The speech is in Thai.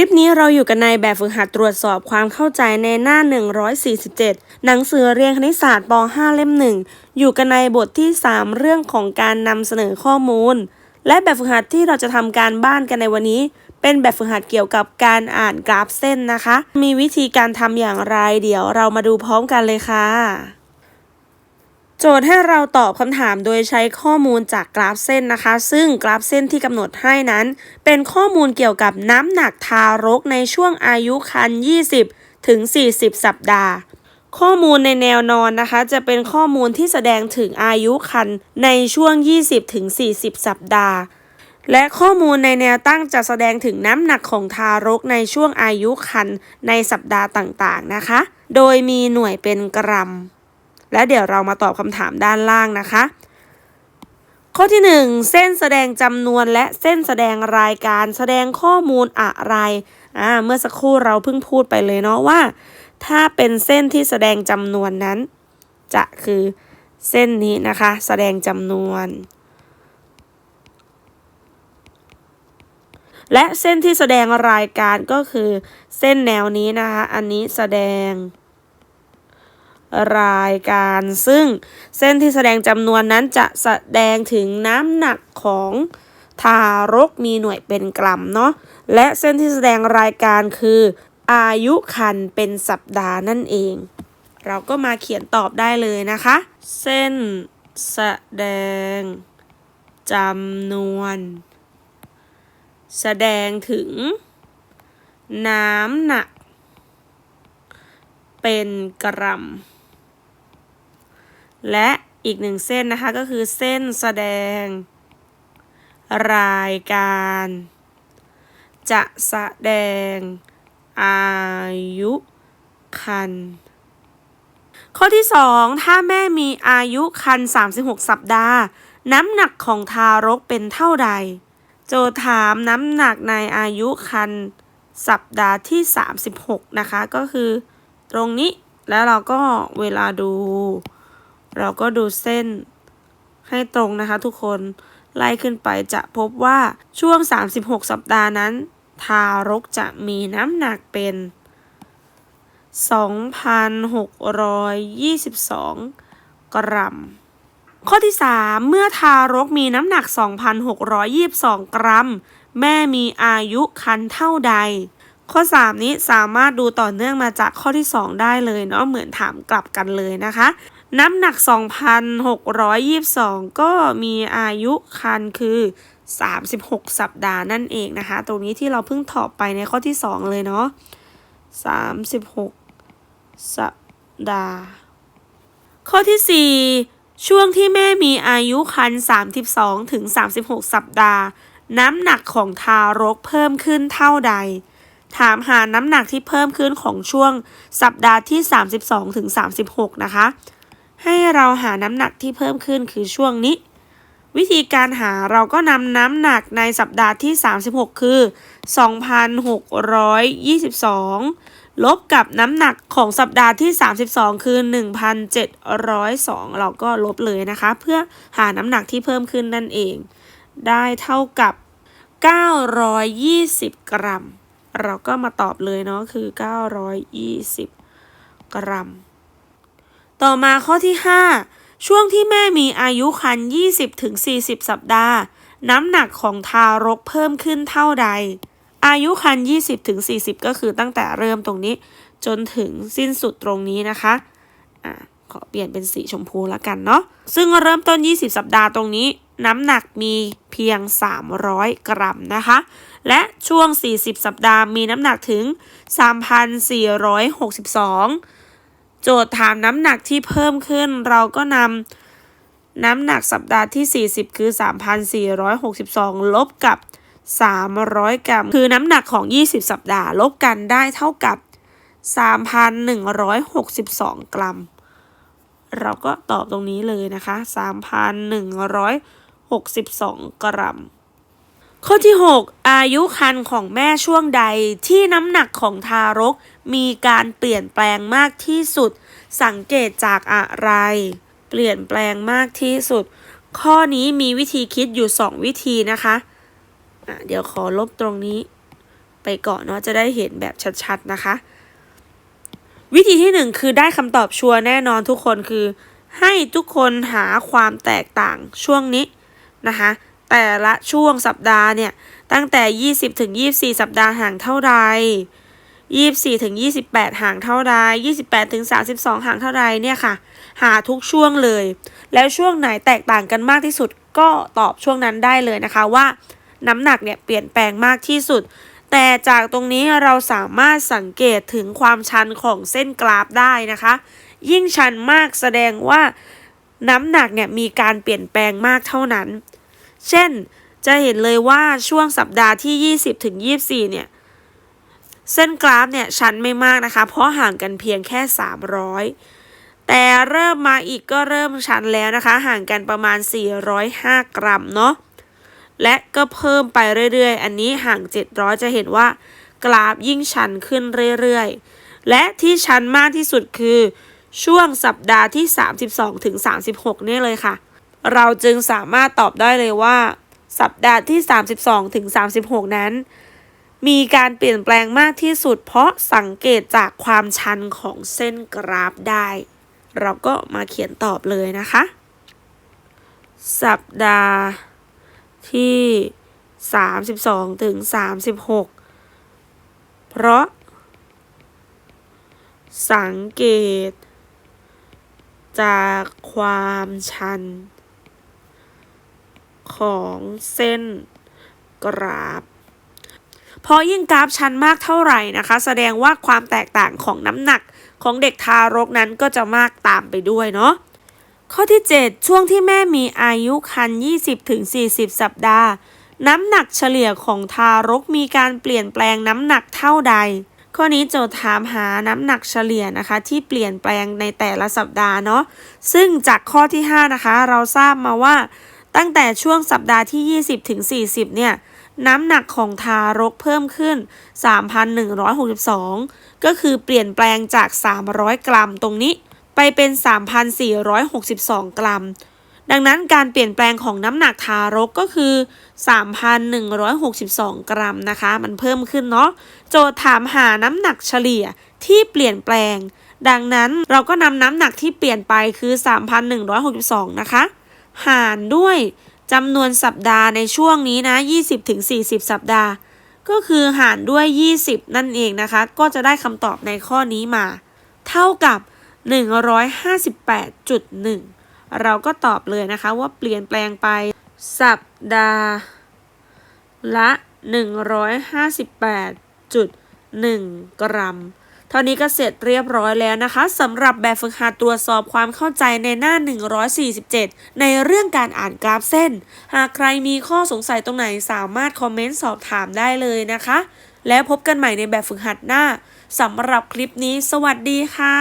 ลิปนี้เราอยู่กันในแบบฝึกหัดตรวจสอบความเข้าใจในหน้า 147 หนังสือเรียนคณิตศาสตร์ป .5 เล่มหนึ่งอยู่กันในบทที่ 3 เรื่องของการนำเสนอข้อมูล และแบบฝึกหัดที่เราจะทำการบ้านกันในวันนี้ เป็นแบบฝึกหัดเกี่ยวกับการอ่านกราฟเส้นนะคะ มีวิธีการทำอย่างไร เดี๋ยวเรามาดูพร้อมกันเลยค่ะ โจทย์ให้เราตอบคำถามโดยใช้ข้อมูลจากกราฟเส้นนะคะ ซึ่งกราฟเส้นที่กำหนดให้นั้น เป็นข้อมูลเกี่ยวกับน้ำหนักทารกในช่วงอายุครรภ์20 ถึง 40 สัปดาห์ ข้อมูลในแนวนอนนะคะ จะเป็นข้อมูลที่แสดงถึงอายุครรภ์ในช่วง 20 ถึง 40 สัปดาห์ และข้อมูลในแนวตั้งจะแสดงถึงน้ำหนักของทารกในช่วงอายุครรภ์ในสัปดาห์ต่างๆนะคะ โดยมีหน่วยเป็นกรัม และเดี๋ยวเรามาตอบคำถามด้านล่างนะคะ ข้อที่ 1 เส้นแสดงจำนวนและเส้นแสดงรายการแสดงข้อมูลอะไรอ่าเมื่อสักครู่เราเพิ่งพูดไปเลยเนาะว่า ถ้าเป็นเส้นที่แสดงจำนวนนั้น จะคือเส้นนี้นะคะ แสดงจำนวน และเส้นที่แสดงรายการก็คือเส้นแนวนี้นะคะ อันนี้แสดง รายการ ซึ่งเส้นที่แสดงจำนวนนั้นจะแสดงถึงน้ำหนักของทารกมีหน่วยเป็นกรัมเนาะและเส้นที่แสดงรายการคืออายุคันเป็นสัปดาห์นั่นเอง เราก็มาเขียนตอบได้เลยนะคะ เส้นแสดงจำนวน แสดงถึง น้ำหนัก เป็นกรัม และอีกหนึ่งเส้นนะคะก็คือเส้นแสดง รายการ จะแสดง อายุคัน ข้อที่ 2 ถ้าแม่มีอายุคัน 36 สัปดาห์ น้ำหนักของทารกเป็นเท่าใด โจถามน้ำหนักในอายุคันสัปดาห์ที่ 36 นะคะ ก็คือตรงนี้แล้วเราก็เวลาดู เราก็ดูเส้นให้ตรงนะคะทุกคนไล่ขึ้นไปจะพบว่าช่วง 36 สัปดาห์นั้น ทารกจะมีน้ำหนักเป็น 2,622 กรัม ข้อที่ 3 เมื่อทารกมีน้ำหนัก 2,622 กรัม แม่มีอายุคันเท่าใด ข้อ 3 นี้สามารถดูต่อเนื่องมาจากข้อที่ 2 ได้เลยเนาะเหมือนถามกลับกันเลยนะคะ น้ำหนัก 2,622 ก็มีอายุคันคือ 36 สัปดาห์นั่นเองนะคะ ตรงนี้ที่เราเพิ่งตอบไปในข้อที่ 2 เลยเนาะ36 สัปดาห์ ข้อที่ 4 ช่วงที่แม่มีอายุคัน 32 ถึง 36 สัปดาห์ น้ำหนักของทารกเพิ่มขึ้นเท่าใด ถามหาน้ำหนักที่เพิ่มขึ้นของช่วงสัปดาห์ที่ 32ถึงนะคะ ให้เราหาน้ำหนักที่เพิ่มขึ้นคือช่วงนี้ วิธีการหาเราก็นำน้ำหนักในสัปดาห์ที่ 36 คือ 2,622 ลบกับน้ำหนักของสัปดาห์ที่ 32 คือ 1,702 เราก็ลบเลยนะคะ เพื่อหาน้ำหนักที่เพิ่มขึ้นนั่นเอง ได้เท่ากับ 920 กรัม เราก็มาตอบเลยเนาะคือ 920 กรัม ต่อมาข้อที่ 5 ช่วงที่แม่มีอายุครรภ์20ถึง40 สัปดาห์ น้ำหนักของทารกเพิ่มขึ้นเท่าใด อายุครรภ์20ถึง40 ก็คือตั้งแต่เริ่มตรงนี้ จนถึงสิ้นสุดตรงนี้นะคะอ่าขอเปลี่ยนเป็นสีชมพูแล้วกันเนาะซึ่งเริ่มต้น 20 สัปดาห์ตรงนี้ น้ำหนักมีเพียง 300 กรัมนะคะ และช่วง 40 สัปดาห์มีน้ำหนักถึง 3,462 โจทย์ถามน้ำหนักที่เพิ่มขึ้น เราก็นำน้ำหนักสัปดาห์ที่ 40 คือ 3,462 ลบกับ 300 กรัม คือน้ำหนักของ 20 สัปดาห์ ลบกันได้เท่ากับ 3,162 กรัม เราก็ตอบตรงนี้เลยนะคะ 62 กรัม ข้อที่ 6 อายุครรภ์ของแม่ช่วงใดที่น้ำหนักของทารกมีการเปลี่ยนแปลงมากที่สุด สังเกตจากอะไร เปลี่ยนแปลงมากที่สุด ข้อนี้มีวิธีคิดอยู่ 2 วิธีนะคะะเดี๋ยวขอลบตรงนี้ ไปก่อนเนาะจะได้เห็นแบบชัดๆนะคะวิธีที่หนึ่งคือได้คำตอบชัวร์แน่นอนทุกคนคือ ให้ทุกคนหาความแตกต่างช่วงนี้ นะคะ แต่ละช่วงสัปดาห์เนี่ย ตั้งแต่ 20ถึง24 สัปดาห์ห่างเท่าใด24ถึง28 ห่างเท่าใด28ถึง32 ห่างเท่าใดเนี่ยค่ะ หาทุกช่วงเลย แล้วช่วงไหนแตกต่างกันมากที่สุดก็ตอบช่วงนั้นได้เลยนะคะว่า น้ำหนักเนี่ยเปลี่ยนแปลงมากที่สุด แต่จากตรงนี้เราสามารถสังเกตถึงความชันของเส้นกราฟได้นะคะ ยิ่งชันมากแสดงว่าน้ำหนักเนี่ยมีการเปลี่ยนแปลงมากเท่านั้น เช่น จะเห็นเลยว่าช่วงสัปดาห์ที่ 20ถึง24 เนี่ย เส้นกราฟเนี่ยชันไม่มากนะคะ เพราะห่างกันเพียงแค่ 300 แต่เริ่มมาอีกก็เริ่มชันแล้วนะคะ ห่างกันประมาณ 405 กรัมเนาะ และก็เพิ่มไปเรื่อยๆ อันนี้ห่าง 700 จะเห็นว่ากราฟยิ่งชันขึ้นเรื่อยๆ และที่ชันมากที่สุดคือช่วงสัปดาห์ที่ 32ถึง36 เนี่ยเลยค่ะ เราจึงสามารถตอบได้เลยว่า สัปดาห์ที่ 32ถึง36 นั้น มีการเปลี่ยนแปลงมากที่สุด เพราะสังเกตจากความชันของเส้นกราฟได้ เราก็มาเขียนตอบเลยนะคะ สัปดาห์ที่ 32ถึง36 เพราะ สังเกตจากความชัน ของเส้นกราฟเพอยิ่งกราฟชันมากเท่าไหร่นะคะ แสดงว่าความแตกต่างของน้ำหนักของเด็กทารกนั้นก็จะมากตามไปด้วยเนาะข้อที่ 7 ช่วงที่แม่มีอายุครรภ์20-40 สัปดาห์ น้ำหนักเฉลี่ยของทารกมีการเปลี่ยนแปลงน้ำหนักเท่าใด ข้อนี้โจทย์ถามหาน้ำหนักเฉลี่ยนะคะ ที่เปลี่ยนแปลงในแต่ละสัปดาห์เนาะซึ่งจากข้อที่ 5 นะคะ เราทราบมาว่า ตั้งแต่ช่วงสัปดาห์ที่ 20-40 เนี่ย น้ำหนักของทารกเพิ่มขึ้น 3,162 ก็คือเปลี่ยนแปลงจาก 300 กรัมตรงนี้ ไปเป็น 3,462 กรัม ดังนั้นการเปลี่ยนแปลงของน้ำหนักทารกก็คือ 3,162 กรัมนะคะ มันเพิ่มขึ้นเนาะ โจทย์ถามหาน้ำหนักเฉลี่ยที่เปลี่ยนแปลง ดังนั้นเราก็นำน้ำหนักที่เปลี่ยนไปคือ 3,162 นะคะ หารด้วยจำนวนสัปดาห์ในช่วงนี้นะ 20-40 สัปดาห์ ก็คือหารด้วย 20 นั่นเองนะคะ ก็จะได้คำตอบในข้อนี้มา เท่ากับ 158.1 เราก็ตอบเลยนะคะว่าเปลี่ยนแปลงไป สัปดาห์ละ 158.1 กรัม เท่านี้ก็เสร็จเรียบร้อยแล้วนะคะสำหรับแบบฝึกหัดตรวจสอบความเข้าใจในหน้า 147 ในเรื่องการอ่านกราฟเส้น หากใครมีข้อสงสัยตรงไหนสามารถคอมเมนต์สอบถามได้เลยนะคะ แล้วพบกันใหม่ในแบบฝึกหัดหน้าสำหรับคลิปนี้ สวัสดีค่ะ